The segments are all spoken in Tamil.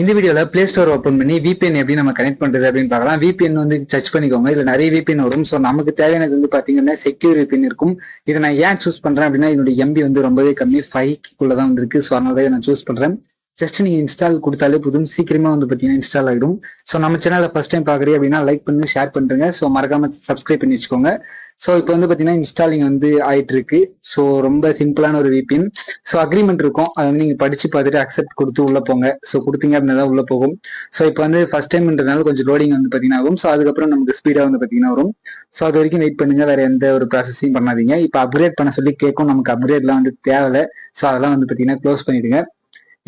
இந்த வீடியோல பிளே ஸ்டோர் ஓப்பன் பண்ணி விபிஎன் எப்படி நம்ம கனெக்ட் பண்றது அப்படின்னு பார்க்கலாம். விபிஎன் வந்து சர்ச் பண்ணிக்கோங்க. இதுல நிறைய விபிஎன் வரும். ஸோ நமக்கு தேவையானது வந்து பாத்தீங்கன்னா செக்யூர் விபிஎன் இருக்கும். இதை நான் ஏன் சூஸ் பண்றேன் அப்படின்னா என்னுடைய எம்பி வந்து ரொம்பவே கம்மி. ஃபைவ் குள்ளதான் தான் வந்திருக்கு ஸோ அதனால தான் நான் சூஸ் பண்றேன். ஜஸ்ட் நீங்கள் இன்ஸ்டால் கொடுத்தாலே போதும். சீக்கிரமா வந்து பாத்தீங்கன்னா இன்ஸ்டால் ஆகிடும் ஸோ நம்ம சேனலை ஃபர்ஸ்ட் டைம் பாக்குறீங்க அப்படின்னா லைக் பண்ணுங்க ஷேர் பண்ணுங்க ஸோ மறக்காம சப்ஸ்கிரைப் பண்ணி வச்சுக்கோங்க. ஸோ இப்போ வந்து பாத்தீங்கன்னா இன்ஸ்டாலிங் வந்து ஆயிட்டு இருக்கு ஸோ ரொம்ப சிம்பிளான ஒரு VPN ஸோ அக்ரிமெண்ட் இருக்கும். அதை வந்து நீங்க படிச்சு பார்த்துட்டு அக்செப்ட் கொடுத்து உள்ள போங்க. ஸோ கொடுத்தீங்க அப்படின்னா தான் உள்ள போகும். ஸோ இப்போ வந்து ஃபர்ஸ்ட் டைம்ன்றதுனால கொஞ்சம் லோடிங் வந்து பாத்தீங்கன்னா ஆகும் ஸோ அதுக்கப்புறம் நமக்கு ஸ்பீடா வந்து பாத்தீங்கன்னா வரும். ஸோ அது வரைக்கும் வெயிட் பண்ணுங்க. வேற எந்த ஒரு ப்ராசஸையும் பண்ணாதீங்க. இப்போ அப்கிரேட் பண்ண சொல்லி கேட்கும். நமக்கு அப்கிரேட்லாம் வந்து தேவையில்ல. ஸோ அதெல்லாம் வந்து பாத்தீங்கன்னா க்ளோஸ் பண்ணிடுங்க.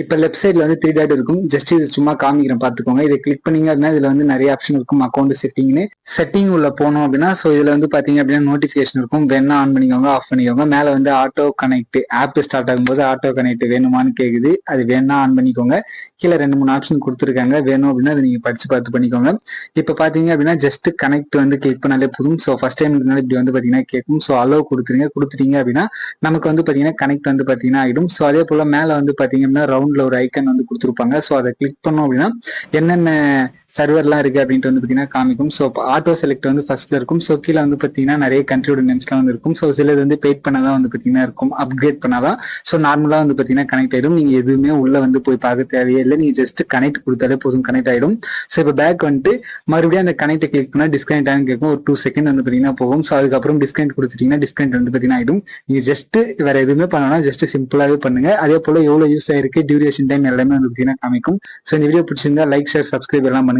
இப்போ லெஃப்ட் சைடில் வந்து த்ரீ டாட் இருக்கும். ஜஸ்ட் இது சும்மா காமிக்கிறேன் பார்த்துக்கோங்க. இதை கிளிக் பண்ணீங்க அப்படின்னா இதுல வந்து நிறைய ஆப்ஷன் இருக்கும் அக்கௌண்ட் செட்டிங்னு செட்டிங் உள்ள போனோம் அப்படின்னா ஸோ இதுல வந்து பாத்தீங்க அப்படின்னா நோட்டிஃபிகேஷன் இருக்கும். வேணா ஆன் பண்ணிக்கோங்க ஆஃப் பண்ணிக்கோங்க. மேலே வந்து ஆட்டோ கனெக்ட் ஆப் ஸ்டார்ட் ஆகும்போது ஆட்டோ கனெக்ட் வேணுமான்னு கேக்குது. அது வேணா ஆன் பண்ணிக்கோங்க. கீழே ரெண்டு மூணு ஆப்ஷன் கொடுத்துருக்காங்க. வேணும் அப்படின்னா அதை நீங்க படிச்சு பார்த்து பண்ணிக்கோங்க. இப்போ பாத்தீங்க அப்படின்னா ஜஸ்ட் கனெக்ட் வந்து கிளிக் பண்ணாலே போதும். ஸோ ஃபர்ஸ்ட் டைம் இப்படி வந்து பாத்தீங்கன்னா கேட்கும் ஸோ அலோவ் கொடுத்துருங்க. கொடுத்துட்டீங்க அப்படின்னா நமக்கு வந்து பாத்தீங்கன்னா கனெக்ட் வந்து பாத்தீங்கன்னா ஆயிடும். ஸோ அதே போல மேல வந்து பாத்தீங்க அப்படின்னா ரவுண்ட் அக்கௌண்ட்ல ஒரு ஐக்கன் வந்து கொடுத்துருப்பாங்க. ஸோ அதை கிளிக் பண்ணோம் அப்படின்னா என்னென்ன சர்வர்லாம் இருக்கு அப்படின்ட்டு வந்து பாத்தீங்கன்னா காமிக்கும். ஸோ ஆட்டோ செலக்ட் வந்து ஃபர்ஸ்ட்ல இருக்கும். ஸோ கீழே வந்து பாத்தீங்கன்னா நிறைய கண்ட்ரியோட நேம்ஸ்லாம் வந்து இருக்கும். ஸோ சிலது வந்து பெய்ட் பண்ணாதான் வந்து பாத்தீங்கன்னா இருக்கும். அப்கிரேட் பண்ணாதான். ஸோ நார்மலா வந்து பாத்தீங்கன்னா கனெக்ட் ஆயிடும். நீங்க எதுவுமே உள்ள வந்து போய் பார்க்க தேவையே இல்லை. நீங்க ஜஸ்ட் கனெக்ட் கொடுத்தாலே போதும் கனெக்ட் ஆயிடும். ஸோ இப்போ பேக் வந்துட்டு மறுபடியும் அந்த கனெக்ட் கிளிக் பண்ணா டிஸ்கனெக்ட் ஆகும் கேட்கும் ஒரு டூ செகண்ட் வந்து பாத்தீங்கன்னா போகும். ஸோ அதுக்கப்புறம் டிஸ்கனெக்ட் கொடுத்துட்டீங்கன்னா டிஸ்கனெக்ட் வந்து பாத்தீங்கன்னா ஆயிடும். நீங்க ஜஸ்ட் வேற எதுவுமே பண்ணலாம் ஜஸ்ட் சிம்பிளாவே பண்ணுங்க. அதே போல எவ்வளவு யூஸ் ஆயிருக்கு டியூரேஷன் டைம் எல்லாமே வந்து பாத்தீங்கன்னா காமிக்கும். ஸோ இந்த வீடியோ பிடிச்சிருந்தா லைக் ஷேர் சப்ஸ்கிரைப் எல்லாம் பண்ணுங்க.